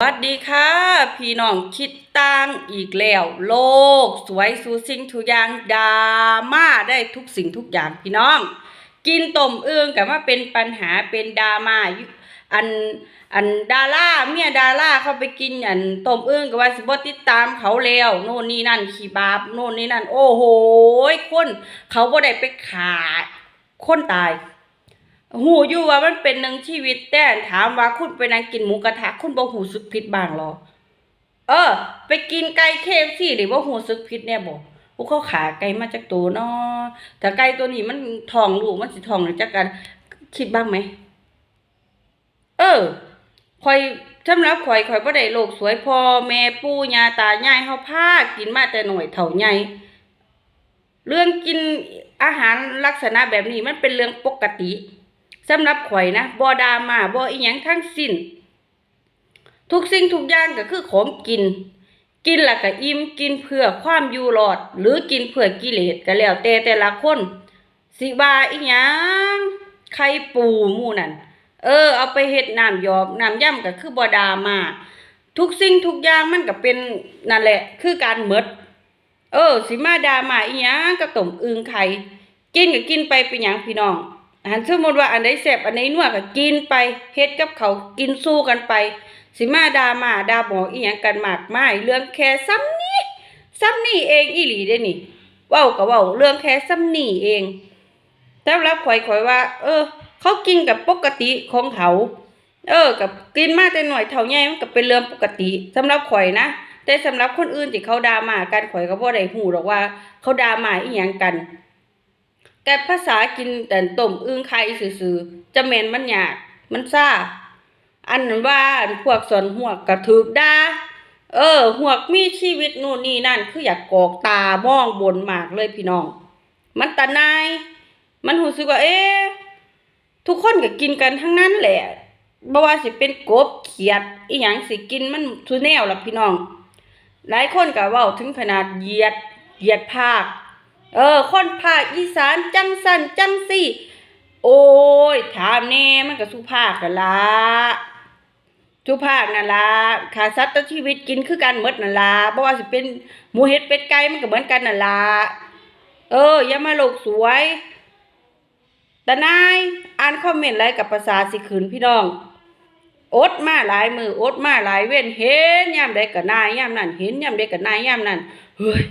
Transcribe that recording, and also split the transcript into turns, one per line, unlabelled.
สวัสดีค่ะ พี่น้องคิดต่างอีกแล้ว โลก สวยสูสิ่งทุกอย่างดราม่าได้ทุกสิ่งทุกอย่างพี่น้อง กินต้มเอื้องกับว่าเป็นปัญหาเป็นดราม่าอันอันดาราเมียดาราเขาไปกินอันต้มเอื้องกับว่าสิบติดตามเขาแล้วโน่นนี่นั่นขี้บาปโน่นนี่นั่น โอ้โหคนเขาบ่ได้ไปขาคนตาย หูอยู่ว่ามันเป็นหนึ่งชีวิตแต่ถามว่าคุณไปนั่งกินหมูกระทะคุณบ่หูสึกผิดบ้างหรอ เออ ไปกินไก่เคฟซี่หรือว่าหูสึกผิดเนี่ยบ่พวกเขาขาไก่มาจากตัวเนาะแต่ไก่ตัวนี้มันทองลูกมันสิทองหรือจักกันคิดบ้างไหม เออข่อยสำหรับข่อยข่อยบ่ได้โลกสวยพอแม่ปู่ย่าตายายเฮาพากินมาแต่หน้อยเฒ่าใหญ่เรื่องกินอาหารลักษณะแบบนี้มันเป็นเรื่องปกติ สำหรับข่อยนะบ่ดามาบ่อีหยังทั้งสิ้น ทุกสิ่งทุกอย่างก็คือของกิน กินล้วก็อิ่มกินเพื่อความอยู่รอด หรือกินเพื่อกิเลสก็แล้วแต่แต่ละคนสิว่าอีหยังไข่ปูหมู่นั่นเออ เอาไปเฮ็ดน้ำหยอกน้ำย่ำก็คือบ่ดามา ทุกสิ่งทุกอย่างมันก็เป็นนั่นแหละ คือการหมดเออ สิมาดามาอีหยังก็ต้มอึงไข่กินก็กินไปเป็นหยังพี่น้อง หันสมมติว่าอันใดแซ่บอันใดนัวก็กินไปเฮ็ดกับเขากินสู้กันไป สิมาดามาดาบอกอีหยังกันมากมายเรื่องแค่ซ้ำนี้ซ้ำนี่เองอีหลีเด้นี่เว้าก็เว้าเรื่องแค่ซ้ำนี่เองสำหรับข่อยข่อยว่า เออ เขากินกับปกติของเขาเออ กับกินมาแต่หน่อยเท่าใหญ่มันก็เป็นเรื่องปกติสำหรับข่อยนะแต่สำหรับคนอื่นที่เขาด่ามากันข่อยก็บ่ได้ฮู้หรอกว่า เขาด่ามาอีหยังกัน แต่ภาษากินแต่ต้มอึ่งไข่ซื่อๆจะแม่นมันยาก มันซ่า อันนั้นว่าอันพวกสอนหวกก็ถูกด่าเออ หวกมีชีวิตนู่นนี่นั่น คืออยากกอกตามองบนมากเลยพี่น้อง มันตะนายมันรู้สึกว่า เอ๊ทุกคนก็กินกันทั้งนั้นแหละบ่ว่าสิเป็นกบเขียดอีหยังสิกินมันทุแนวล่ะพี่น้อง หลายคนก็เว้าถึงขนาดเหยียดเหยียดภาค เออ คนภาคอีสานจังสันจังสี่ โอ้ย ถามแน่มันก็สุภาพกันละสุภาพนั่นละขาสัตว์ต่อชีวิตกินคือกันหมดนั่นละบ่ว่าสิเป็นหมูเห็ดเป็ดไก่มันก็เหมือนกันนั่นละเออ อย่ามาโลกสวยแต่นายอ่านคอมเมนต์อะไรกับภาษาสิขืนพี่น้องอดมาหลายมืออดมาหลายเว้นเห็นยามใดก็นายยามนั้นเห็นยามใดก็นายยามนั้นเฮ้ย